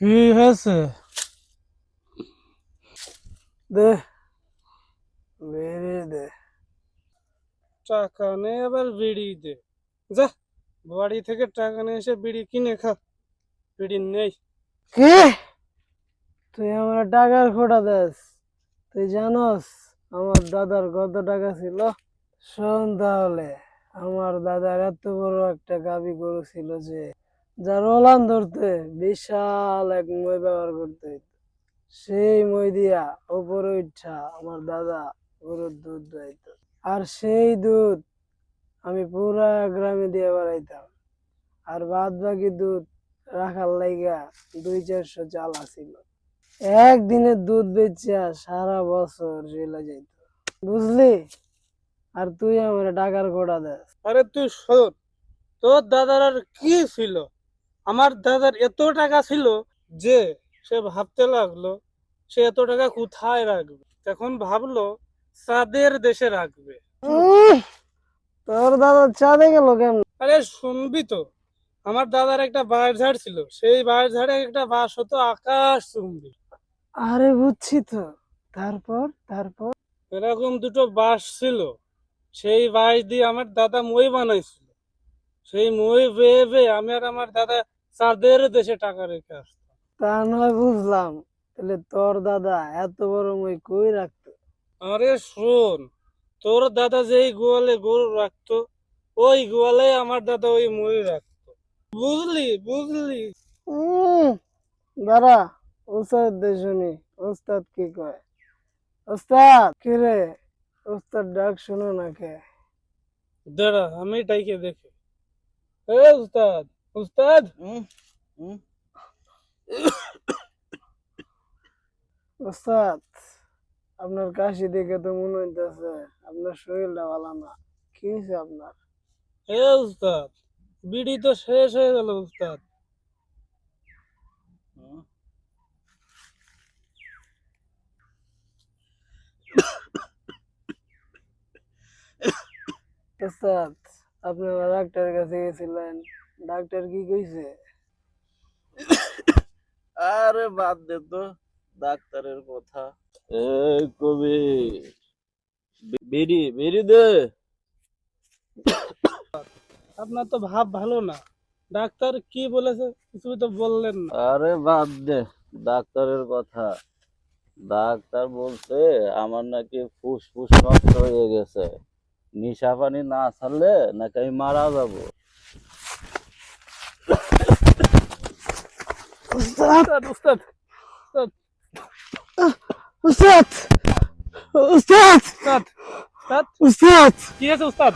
কি হয়েছে? দে, বেরিয়ে দে। টাকা নেই আবার বিড়ি দে। যা, বাড়ি থেকে টাকা নিয়ে এসে বিড়ি কিনে খা। বিড়ি নেই। কি? তুই আমার টাকার খোটা দেস। তুই জানোস, আমার দাদার কত টাকা ছিল? শোন তাহলে, আমার দাদার এত বড় একটা গাবি গরু ছিল যে যার ওলান ধরতে বিশাল এক মই ব্যবহার করতে। সেই মই দিয়া উপরে উঠা আমার দাদা গরুর দুধ দোয়াইতো। আর সেই দুধ আমি পুরা গ্রামে দিয়ে বেড়াইতাম। আর বাদ বাকি দুধ রাখার লাইগা দুই চারশো চাল ছিল একদিনের দুধ বেচা সারা বছর চলে যাইত। বুঝলি? আর তুই আমার টাকার কোটা দে আরে তুই শোন, তোর দাদার আর কি ছিল? আমার দাদার এত টাকা ছিল যে সে ভাবতে লাগল সে এত টাকা কোথায় রাখবে? তখন ভাবলো চাঁদের দেশে রাখবে। তোর দাদা চাঁদে গেল কেমন আরে শুনবি তো আমার দাদার একটা বাঁশ ঝাড় ছিল সেই বাঁশ ঝাড়ে একটা বাঁশ হতো আকাশ চুম্বি। আরে বুঝছি তো। তারপর তারপর? এরকম দুটো বাঁশ ছিল সেই বাঁশ দিয়ে আমার দাদা মই বানাইছিল। সেই মই বেয়ে বেয়ে আমি আর আমার দাদা চাঁদের দেশে টাকা রেখে আসতাম তা নয় বুঝলাম। তাহলে তোর দাদা এত বড় মই কই রাখতো? আরে শোন তোর দাদা যেই গোয়ালে গরু রাখতো ওই গোয়ালে আমার দাদা ওই মই রাখতো। বুঝলি বুঝলি? দাঁড়া ওস্তাদ দে শুনি। ওস্তাদ কি কয়? ওস্তাদ কি রে? ওস্তাদ ডাক শুনো না কে দাঁড়া আমি ডাইকে দেখি। এ উস্তাদ। উস্তাদ হুম, হুম। ওস্তাদ আপনার কাশি দেখে তো মনে হইতেছে আপনার শরীরটা ভালো না। কি হয়েছে আপনার? এ উস্তাদ বিড়ি তো শেষ হয়ে গেল উস্তাদ। হুম। ওস্তাদ আপনারা ডাক্তারের কাছে গেছিলেন। ডাক্তার কি কইছে? আরে বাদ দে তো ডাক্তারের কথা। এই কবি বেরি বেরি দে। আপনার তো ভাব ভালো না। ডাক্তার কি বলেছে কিছু তো বললেন না। আরে বাদ দে ডাক্তারের কথা। ডাক্তার বলছে আমার নাকি ফুসফুস নষ্ট হয়ে গেছে। নিশা পানি না ছাড়লে নাকি আমি মারা যাব। উস্তাদ উস্তাদ উস্তাদ উস্তাদ উস্তাদ উস্তাদ কি আছে উস্তাদ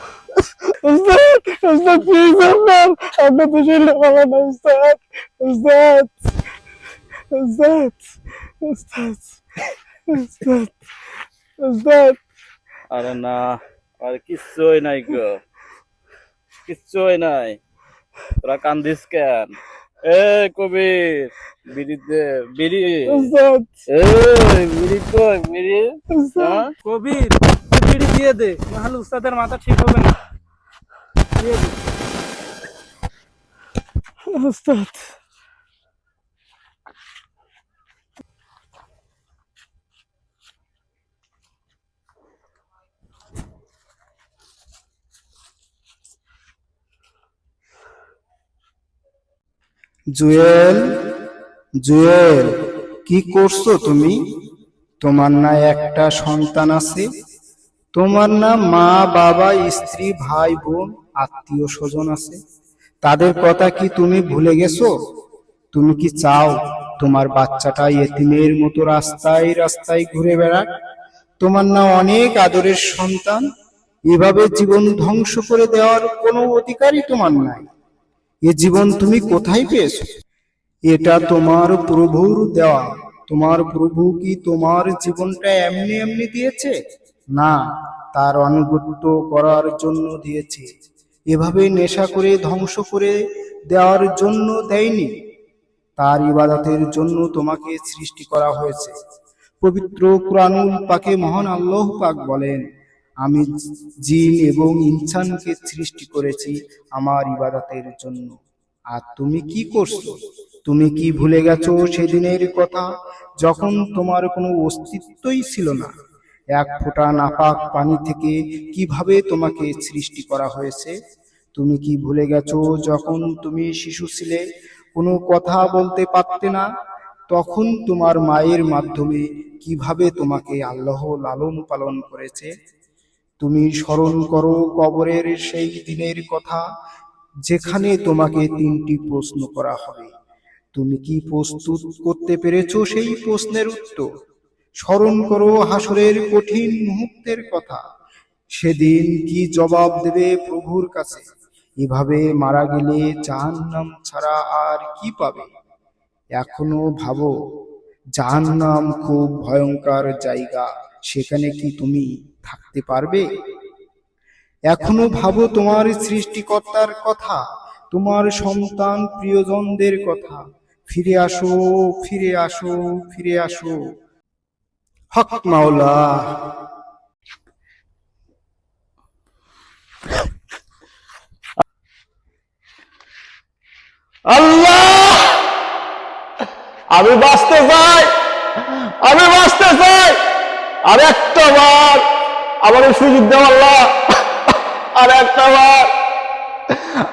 উস্তাদ উস্তাদ প্লিজ আপনার আপনার তো শরীরটা ভালো না উস্তাদ উস্তাদ উস্তাদ উস্তাদ উস্তাদ উস্তাদ আরে না আর কিচ্ছুই নাই গো কিচ্ছুই নাই তোরা কান্দিস কেন এ কবির বিড়ি দে বিড়ি। উস্তাদ। এই বিড়ি কই বিড়ি? হ্যাঁ? কবির বিড়ি দিয়ে দে নাহলে উস্তাদের মাথা ঠিক হবে না। দিয়ে দে। উস্তাদ। জুয়েল জুয়েল, কি করছ তুমি? তোমার না একটা সন্তান আছে? তোমার না মা, বাবা, স্ত্রী, ভাই, বোন, আত্মীয় স্বজন আছে? তাদের কথা কি তুমি ভুলে গেছো? তুমি কি চাও তোমার বাচ্চাটা এতিমের মতো রাস্তায় রাস্তায় ঘুরে বেড়াক? তোমার না অনেক আদরের সন্তান? এভাবে জীবন ধ্বংস করে দেওয়ার কোনো অধিকারই তোমার নাই। এ জীবন তুমি কোথায় পেয়েছ? এটা তোমার প্রভুর দেওয়া। তোমার প্রভু কি তোমার জীবনটা এমনি এমনি দিয়েছে? না, তার আনুগত্য করার জন্য দিয়েছে। এভাবে নেশা করে, ধ্বংস করে দেওয়ার জন্য দেয়নি। তার ইবাদতের জন্য তোমাকে সৃষ্টি করা হয়েছে। পবিত্র কুরআনুল পাকে মহান আল্লাহ পাক বলেন আমি জিন এবং ইনসানকে সৃষ্টি করেছি আমার ইবাদতের জন্য। আর তুমি কি করছ? তুমি কি ভুলে গেছো সেদিনের কথা? যখন তোমার কোনো অস্তিত্বই ছিল না, এক ফোঁটা নাপাক পানি থেকে কীভাবে তোমাকে সৃষ্টি করা হয়েছে? তুমি কি ভুলে গেছো যখন তুমি শিশু ছিলে, কোনো কথা বলতে পারতে না? তখন তোমার মায়ের মাধ্যমে কীভাবে তোমাকে আল্লাহ লালন পালন করেছে? তুমি স্মরণ করো কবরের সেই দিনের কথা, যেখানে তোমাকে তিনটি প্রশ্ন করা হবে। তুমি কি প্রস্তুত করতে পেরেছ সেই প্রশ্নের উত্তর? স্মরণ করো হাসরের কঠিন মুহূর্তের কথা। সেদিন কি জবাব দেবে প্রভুর কাছে? এভাবে মারা গেলে জাহান্নাম ছাড়া আর কি পাবে? এখনও ভাবো, জাহান্নাম খুব ভয়ঙ্কর জায়গা। সেখানে কি তুমি থাকতে পারবে? এখনও ভাবো তোমার সৃষ্টিকর্তার কথা, তোমার সন্তান প্রিয়জনদের কথা। ফিরে আসো ফিরে আসো ফিরে আসো। হক মাওলা। আল্লাহ! আমি বাঁচতে চাই, আমি বাঁচতে চাই, আর একটা বার আমার সুযোগ দেওয়া আল্লাহ। আর একটা বার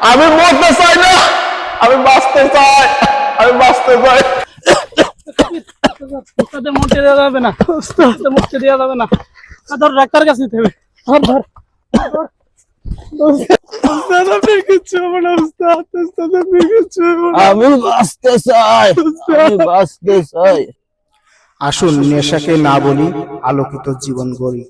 আমি মরতে চাই না আমি বাঁচতে চাই আমি বাঁচতে চাই। মরতে দেওয়া যাবে না মরতে দেওয়া যাবে না। ধর ডাক্তার কাছে নিতে হবে। ধর ধর আসুন নেশাকে না বলি আলোকিত জীবন গড়ি।